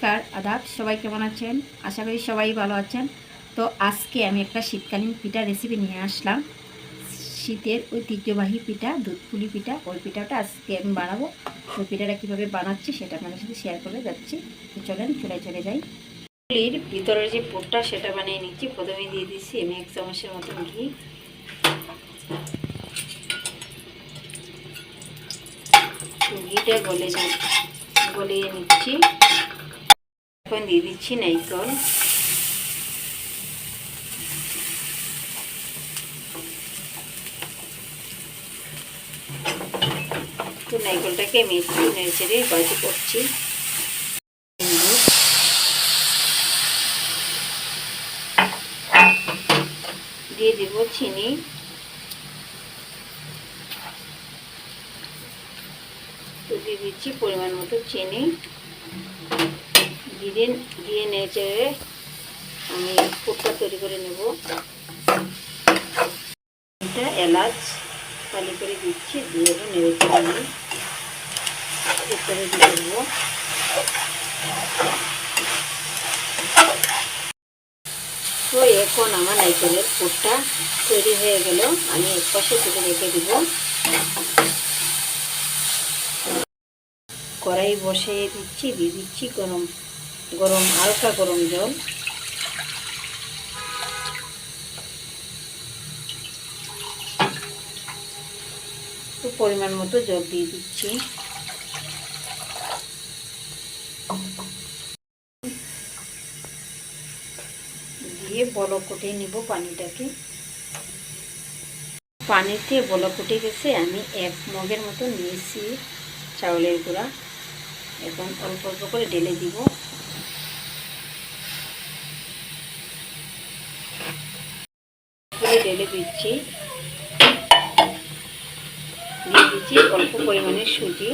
নমস্কার, আদাব, সবাই কেমন আছেন? আশা করি সবাই ভালো আছেন। তো আজকে আমি একটা শীতকালীন পিঠা রেসিপি নিয়ে আসলাম। শীতের ঐতিহ্যবাহী পিঠা দুধ পুলি পিঠা ওই পিঠাটা আজকে আমি বানাবো। ওই পিঠাটা কীভাবে বানাচ্ছি সেটা আপনাদের সাথে শেয়ার করে যাচ্ছি। চলেন চলে চলে যাই। পুলির ভিতরের যে পুরটা, সেটা বানিয়ে নিচ্ছি। প্রথমে দিয়ে দিচ্ছি আমি এক চামচের মতন ঘি। ঘিটা গলে গলিয়ে নিচ্ছি। এখন দিয়ে দিচ্ছি নাইকল তো নাইকলটাকে একটু নেড়ে চেড়ে বাজি করছি দিয়ে দেব চিনি তো দিয়ে দিচ্ছি পরিমাণ মতো চিনি দিয়ে দিয়ে নেড়ে আমি ফুটটা তৈরি করে নেব। এটা এলাচ খালি করে দিচ্ছি, দিয়ে নেড়ে নিই ভিতরে দিয়ে দেবো। তো এখন আমার নাইকেলের ফুটটা তৈরি হয়ে গেল, আমি এক পাশে তুলে রেখে দিব। কড়াই বসিয়ে দিচ্ছি, দিয়ে দিচ্ছি গরম গরম, হালকা গরম জল। তো পরিমাণ মতো জল দিয়ে দিচ্ছি। দিয়ে বলক কুটে নিব পানিটাকে। পানিতে বলক কুটে গেছে, আমি এক মগের মতো নিয়েছি চাউলের গুঁড়া। এখন অল্প অল্প করে ঢেলে দিব। ঢেলে দিচ্ছি। দিয়ে দিচ্ছি অল্প পরিমাণে সুজি।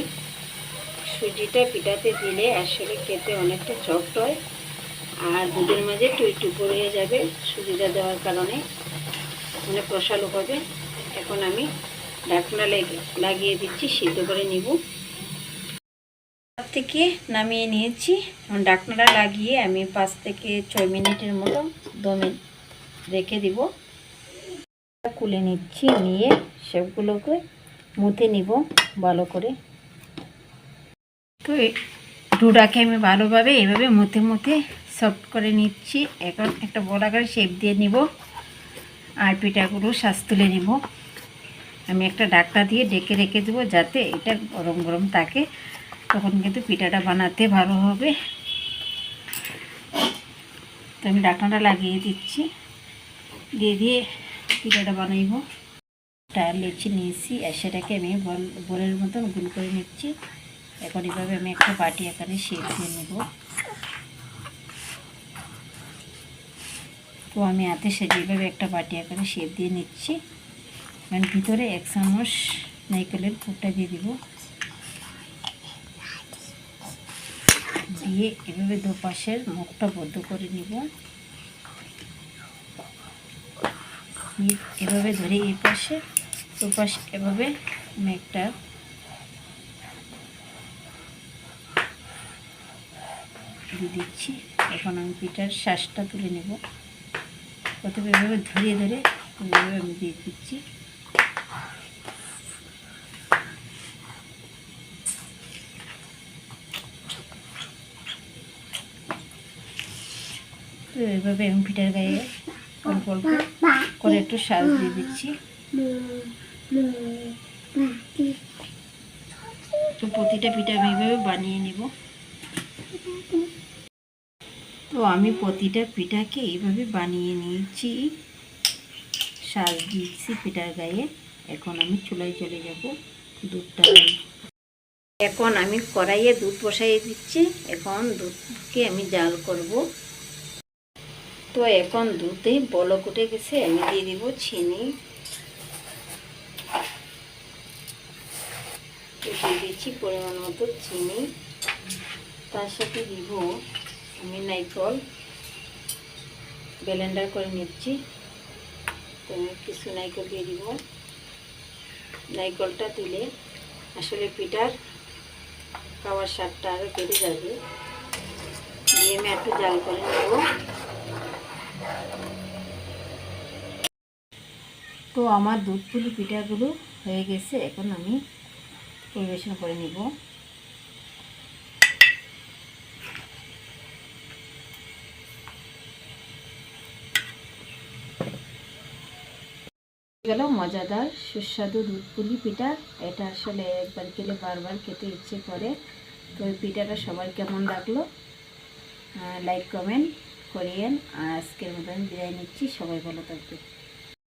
সুজিটা পিঠাতে দিলে আসলে খেতে অনেকটা চট হয়। আর দুধের মাঝে টুইটুকু হয়ে যাবে সুজিটা দেওয়ার কারণে। অনেক রসালো হবে। এখন আমি ঢাকনা লাগিয়ে দিচ্ছি, সিদ্ধ করে নিব। থেকে নামিয়ে নিয়েছি। ডাকনাটা লাগিয়ে আমি পাঁচ থেকে ছয় মিনিটের মতো দমে রেখে দিব। কুলে নিচ্ছি, নিয়ে সবগুলোকে মুতে নিব ভালো করে। তো ডুডাকে আমি ভালোভাবে এভাবে মুতে মুতে সফট করে নিচ্ছি। এখন একটা বড়াকার শেপ দিয়ে নিব আর পিঠাগুলো শ্বাস তুলে নিব। আমি একটা ডাকটা দিয়ে ডেকে রেখে দেবো যাতে এটা গরম গরম থাকে, তখন কিন্তু পিঠাটা বানাতে ভালো হবে। তো আমি ডাকনাটা লাগিয়ে দিচ্ছি। দিয়ে দিয়ে পিঠাটা বানাইব। টায়ার লেচি নিয়েছি, আর সেটাকে আমি বল, বলের মতন গুল করে নিচ্ছি। এখন এভাবে আমি একটা বাটি আকারে শেপ দিয়ে নেব। তো আমি হাতে সেটা এইভাবে একটা বাটি আকারে শেপ দিয়ে নিচ্ছি। কারণ ভিতরে এক চামচ নাইকেলের ফুটটা দিয়ে দিব। দিয়ে এভাবে দুপাশের মুখটা বদ্ধ করে নিব। এভাবে ধরে এই পাশে দুপাশে এভাবে আমি একটা দিচ্ছি। এখন আমি পিঠার শ্বাসটা তুলে নেব। প্রথমে এভাবে ধরে ধরে এভাবে আমি দিয়ে দিচ্ছি। তো এইভাবে আমি পিঠার গায়ে অল্প অল্প করে একটু সাজ দিয়ে দিচ্ছি। তো প্রতিটা পিঠা এইভাবে বানিয়ে নেব। তো আমি প্রতিটা পিঠাকে এইভাবে বানিয়ে নিয়েছি। সাজ দিচ্ছি পিঠার গায়ে। এখন আমি চুলায় চলে যাব দুধটা। এখন আমি কড়াইয়ে দুধ বসাইয়ে দিচ্ছি। এখন দুধকে আমি জাল করব। তো এখন দুধে বলক উঠে গেছে, আমি দিয়ে দিব চিনি। দিয়ে দিচ্ছি পরিমাণ মতো চিনি। তার সাথে দিব আমি নাইকল ব্লেন্ডার করে নিচ্ছি। তো কিছু নাইকল দিয়ে দিব। নাইকলটা দিলে আসলে পিঠার খাওয়ার স্বাদটা আরও বেড়ে যাবে। দিয়ে আমি একটু জাল করে নেব। তো আমার দুধ পুলি পিঠাগুলো হয়ে গেছে, এখন আমি পরিবেশন করে নিব। গেল মজাদার সুস্বাদু দুধ পুলি পিঠা। এটা আসলে একবার খেলে বারবার খেতে ইচ্ছে করে। তো এই পিঠাটা সবার কেমন লাগল? লাইক কমেন্ট করিয়েন। আজকের মতন বিদায় নিচ্ছি। সবাই ভালো থাকবে